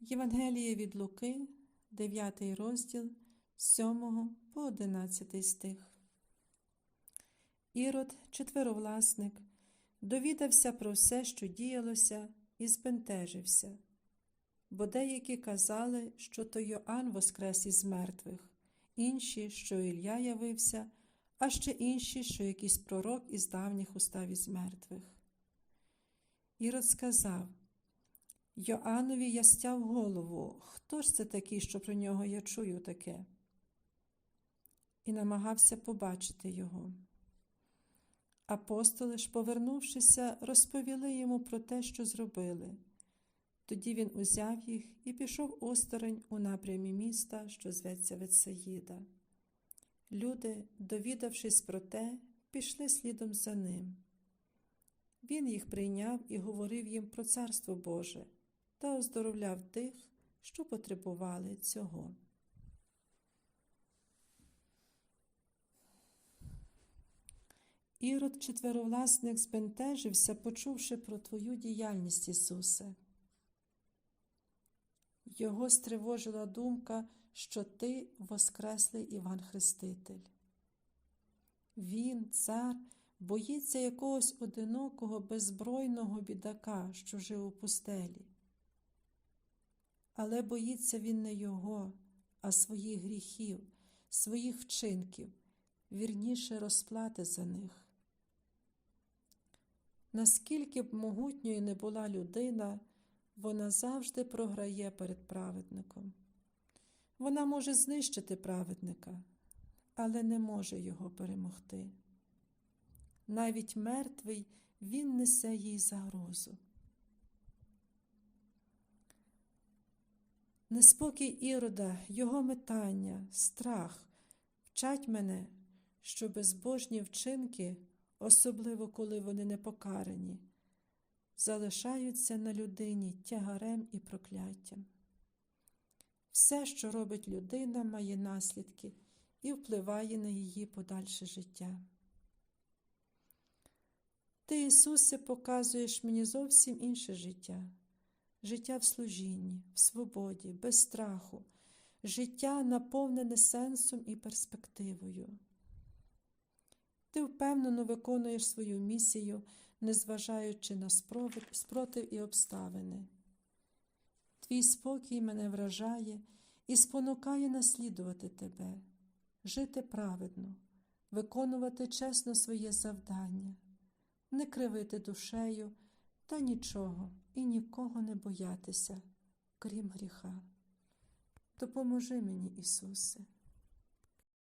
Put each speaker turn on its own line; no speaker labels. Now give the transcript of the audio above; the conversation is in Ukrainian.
Євангеліє від Луки, 9 розділ, з 7 по 11 стих. Ірод, четверовласник, довідався про все, що діялося, і збентежився, бо деякі казали, що то Йоанн воскрес із мертвих, інші, що Ілля явився, а ще інші, що якийсь пророк із давніх устав із мертвих. Ірод сказав Йоаннові я стяв голову, хто ж це такий, що про нього я чую таке? І намагався побачити його. Апостоли ж, повернувшися, розповіли йому про те, що зробили. Тоді він узяв їх і пішов осторонь у напрямі міста, що зветься Ветсаїда. Люди, довідавшись про те, пішли слідом за ним. Він їх прийняв і говорив їм про Царство Боже та оздоровляв тих, що потребували цього. Ірод четверовласник збентежився, почувши про Твою діяльність, Ісусе. Його стривожила думка, що Ти воскреслий Іван Хреститель. Він, цар, боїться якогось одинокого, беззбройного бідака, що жив у пустелі. Але боїться він не його, а своїх гріхів, своїх вчинків, вірніше розплати за них. Наскільки б могутньою не була людина, вона завжди програє перед праведником. Вона може знищити праведника, але не може його перемогти. Навіть мертвий він несе їй загрозу. Неспокій ірода, його метання, страх вчать мене, що безбожні вчинки, особливо коли вони не покарані, залишаються на людині тягарем і прокляттям. Все, що робить людина, має наслідки і впливає на її подальше життя. Ти, Ісусе, показуєш мені зовсім інше життя, життя в служінні, в свободі, без страху, життя наповнене сенсом і перспективою. Ти впевнено виконуєш свою місію, незважаючи на спротив і обставини. Твій спокій мене вражає і спонукає наслідувати тебе, жити праведно, виконувати чесно своє завдання, не кривити душею та нічого і нікого не боятися, крім гріха. Допоможи мені, Ісусе.